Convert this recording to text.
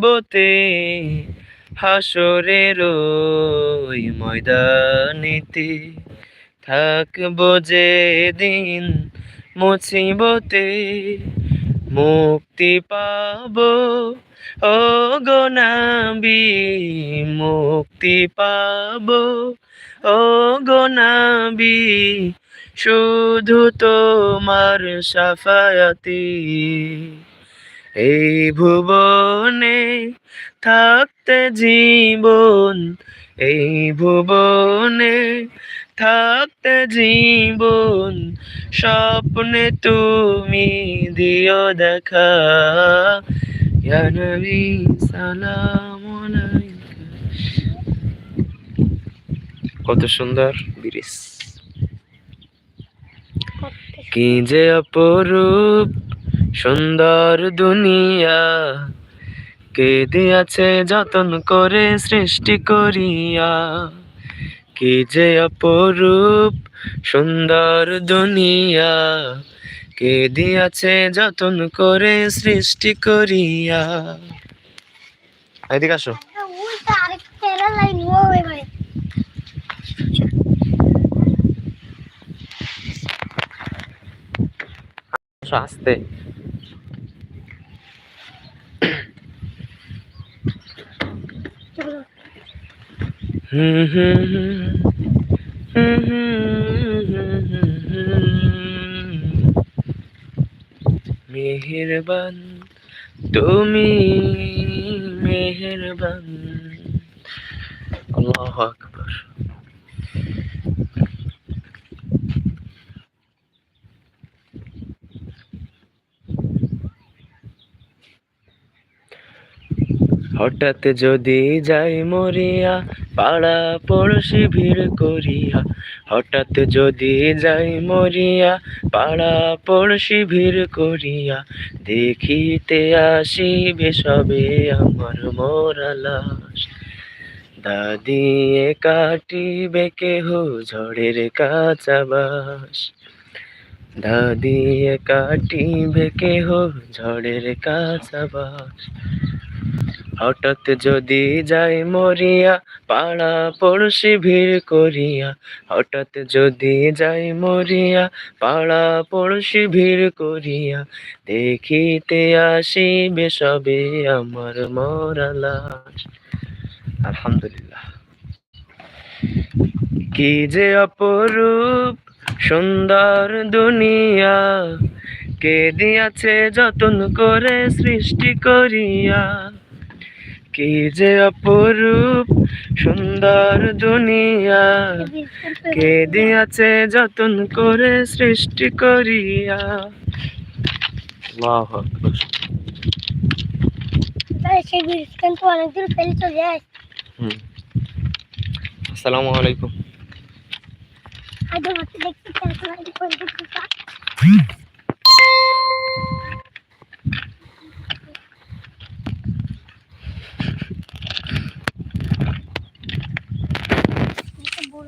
বতে হাসরের ওই ময়দানিতে থাকব যে দিন মুসিবতে মুক্তি পাব। ও গো নাবি, মুক্তি পাব। ও গো নাবি, শুধু তোমার সাফায়াতি এই ভুবনে থাকতে জীবন এই ভুবনে থাকতে জীবন স্বপ্নে তুমি দিও দেখা। নবী সালাম কত সুন্দর বিরিস কি যে অপরূপ সুন্দর দুনিয়া। কে দিয়াছে যতন করে সৃষ্টি করিয়া। কি যে অপরূপ সুন্দর দুনিয়া। কে দিয়াছে যতন করে সৃষ্টি করিয়া। এদিকে আসো, আস্তে। মেহেরবান তুমি মেহেরবান। আল্লাহ আকবার। হঠাৎ যদি যাই মরিয়া, পাড়া পড়শি ভিড় করিয়া। হঠাৎ যদি যাই মরিয়া, পাড়া পড়শি ভিড় করিয়া। দেখিতে আসিবে সবে আমার মোরা লাশ দাদিয়ে কাটিবে কেহ ঝড়ের কাঁচা বাস। দাদিয়ে কাটিবে কেহ ঝড়ের কাঁচা বাস। হঠাৎ যদি যাই মরিয়া, পাড়া পড়শি ভিড় করিয়া, হঠাৎ যদি যাই মরিয়া, পাড়া পড়শি ভিড় করিয়া, দেখিতে আসিবে সবে আমার মরা লাশ আলহামদুলিল্লাহ। কি যে অপরূপ সুন্দর দুনিয়া, কে দিয়াছে যতন করে সৃষ্টি করিয়া। কি যে অপরূপ সুন্দর দুনিয়া। কে দিয়াছে যতন করে সৃষ্টি করিয়া। আসসালামু আলাইকুম।